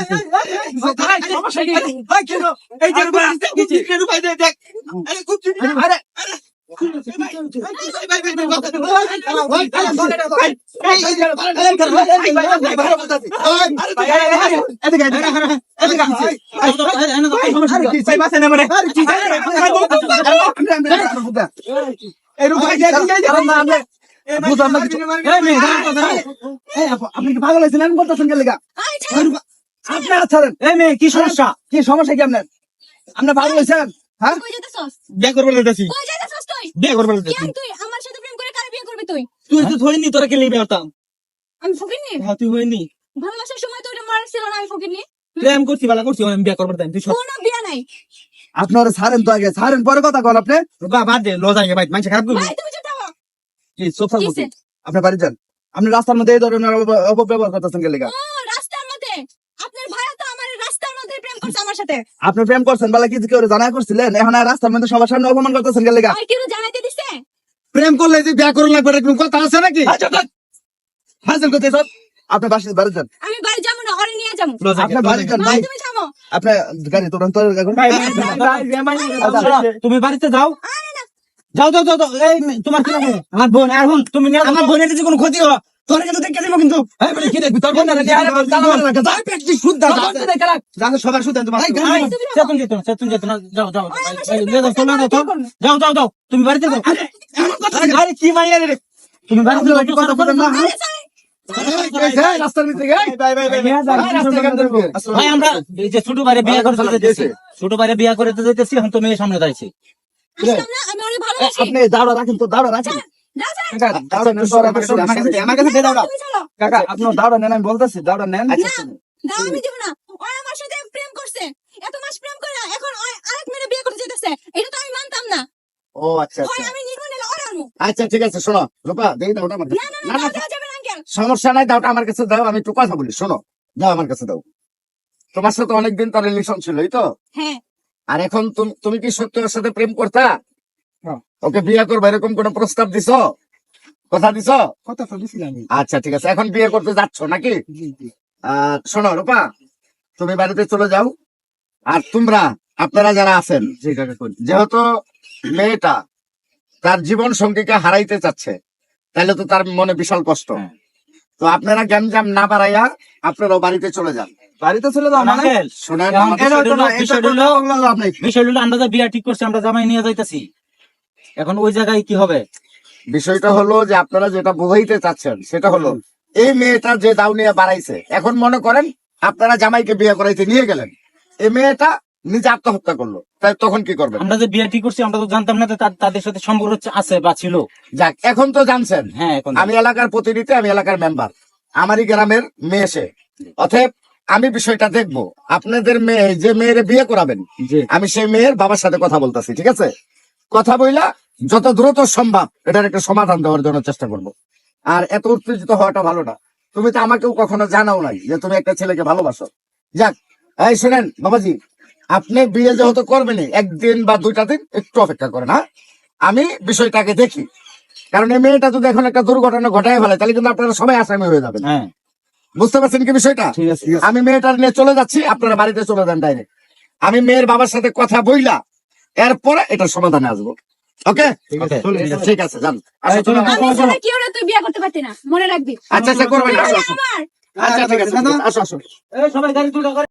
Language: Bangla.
ভাই আপনি পাগল হয়েছেন এমন করতেছেন আপনারা ছাড়েন। এই মেয়ে কি সমস্যা? কি সমস্যা কি আপনার? আপনার পাগল হয়েছেন হ্যাঁ? কই যেতেছস বিয়ে করবে লেতেছি কই যেতেছস তুই? বিয়ে করবে কেন লেতেছি তুই? আমার সাথে প্রেম করে কারে বিয়ে করবি তুই? তুই তো ধরিনি তোরা কে লিবে হতাম আমি ফকিরনি? হ্যাঁ তুই হইনি। ভালোবাসার সময় তো ওটা মার ছিল না আমি ফকিরনি। প্রেম করছি বালা করছি আমি বিয়ে করবার দেন তুই কোনো বিয়ে নাই। আপনারা ছাড়েন তো আগে ছাড়েন পরে কথা কন আপনি। বা বাদ দে লজ আগে ভাই মানুষ খারাপ করবি। কি সোফা আপনি বাড়ি যান। আপনি রাস্তার মধ্যে এই ধরনের অপ- অপব্যবহার করতেছেন কে লেগা ও রাস্তার মধ্যে আপনার ভাইয়া তো আমার রাস্তার মধ্যে প্রেম করছে আমার সাথে আপনি প্রেম করছেন বলে কি কেউ জানা করছিলেন এখন আর রাস্তার মধ্যে সবার সামনে অপমান করতেছেন লেগা ভাই কেউ জানাইতে দিছে প্রেম করলে যে বিয়ে করুন লাগবে এরকম কথা আছে নাকি হাজির করতে সব আপনি বাসে বাড়ি যান আমি বাড়ি যাব না ওরে নিয়ে যাব আপনি বাড়ি যান ভাই তুমি থামো আপনি গাড়ি তুরন্ত এখন তুমি বাড়িতে যাও যাও যাও যাও যাও। এই তোমার কি আমার বোন আর হুন তুমি নিয়ে আমার বোনের যদি কোনো ক্ষতি হয় তোর কিন্তু দেখে দিব কিন্তু। এই বলে কি দেখবি? তোর বোন না যাই পেটটি শুদ্ধ জানো সবার শুদ্ধ তোমার সেতুন যেত না সেতুন যেত না যাও যাও যাও, যাও, যাও যাও যাও তুমি বাড়িতে যাও। আরে কি মাইয়া রে তুমি বাড়িতে যাও কথা বলেন না আরে যাই। রাস্তার ভিতরে ভাই আমরা যে ছোট বাইরে বিয়ে করতে যেতেছি ছোট বাইরে বিয়ে করতে যেতেছি এখন তো মেয়ে সামনে যাইছে আমি আপনি দাঁড়া রাখেন তো দাঁড়া রাখেন। যাও যাও কাকা দাঁড়া নেন সর, আমার কাছে- আমার কাছে- আমার কাছে দিয়ে দাও না। তুমি চলো কাকা আপনার দাঁড়া নেন আমি বলতেছি দাঁড়া নেন। দাও আমি দিব না। ও আমার সাথে প্রেম করছে। এত মাস প্রেম করে এখন আরেক মেয়ে বিয়ে করতে যেতেছে এটা তো আমি মানতাম না। ও আচ্ছা আচ্ছা। আমি নির্মল নিলে ওরে আচ্ছা ঠিক আছে শোনো রূপা দেই দাও আমার না না না না না দেওয়া যাবে না আঙ্কেল সমস্যা নাই দাওটা আমার কাছে দাও আমি একটু কথা বলি শোনো। দাও আমার কাছে দাও। তোমার সাথে অনেকদিন তার রিলেশন ছিল এই তো? হ্যাঁ। আর এখন তুমি তুমি কি সত্যি ওর সাথে প্রেম করতা। ওকে বিয়ে করবে এরকম কোন প্রস্তাব দিছ? কথা দিছ? কথা তো দিছিলাম আচ্ছা ঠিক আছে। এখন বিয়ে করতে যাচ্ছ নাকি? শোনো রূপা তুমি বাড়িতে চলে যাও। আর তোমরা আপনারা যারা আছেন যেহেতু মেয়েটা তার জীবন সঙ্গীকে হারাইতে চাচ্ছে তাহলে তো তার মনে বিশাল কষ্ট। হ্যাঁ। তো আপনারা গ্যামজাম না বাড়াইয়া আপনারাও বাড়িতে চলে যান। বাড়িতে চলে যাও মানে? শোনেন। বিষয় হলো আমরা বিয়া ঠিক করছি আমরা জামাই নিয়ে যাইতেছি। এখন ওই জায়গায় কি হবে? বিষয়টা হলো যে আপনারা যেটা বোঝাইতে চাচ্ছেন সেটা হলো এই মেয়েটা যে দাও নিয়ে বাড়াইছে এখন মনে করেন আপনারা জামাইকে বিয়ে করাইতে নিয়ে গেলেন এই মেয়েটা নিজে আত্মহত্যা করল তাই তখন কি করবেন? আমরা যে বিয়া ঠিক করছি আমরা তো জানতাম না তাদের সাথে সম্পর্ক হচ্ছে- আছে বা ছিল। যাক এখন তো জানছেন। হ্যাঁ এখন আমি এলাকার প্রতিনিধি আমি এলাকার মেম্বার আমারই গ্রামের মেয়ে সে। অতএব আমি বিষয়টা দেখব। আপনাদের মেয়ে যে মেয়ের বিয়ে করাবেন আমি সেই মেয়ের বাবার সাথে কথা বলতেছি ঠিক আছে? কথা বইলা যত দ্রুত সম্ভব এটার একটা সমাধান দেওয়ার জন্য চেষ্টা করব। আর এত উত্তেজিত হওয়াটা ভালো না। তুমি তো আমাকেও কখনো জানাও নাই যে তুমি একটা ছেলেকে ভালোবাসো। যাক এই শুনেন বাবাজি আপনি বিয়ে যেহেতু করবেনই একদিন বা দুইটা দিন একটু অপেক্ষা করেন হ্যাঁ? আমি বিষয়টাকে দেখি। কারণ এই মেয়েটা যদি এখন একটা দুর্ঘটনা ঘটায় ফেলে তাহলে কিন্তু আপনারা সবাই আসামি হয়ে যাবেন। হ্যাঁ। বুঝতে পারছেন কি বিষয়টা? ঠিক আছে আমি মেয়েটার নিয়ে চলে যাচ্ছি আপনারা বাড়িতে চলে যান ডাইরেক্ট। আমি মেয়ের বাবার সাথে কথা বইলা এরপরে এটার সমাধানে আসব। ওকে? ঠিক আছে ঠিক আছে যান। কি ওরা তুই বিয়ে করতে পারতি না? মনে রাখবি। আচ্ছা আচ্ছা করবে আসো, তাহলে আসো। আমার। আচ্ছা ঠিক আছে আসো আসো এই সবাই গাড়ি তুলে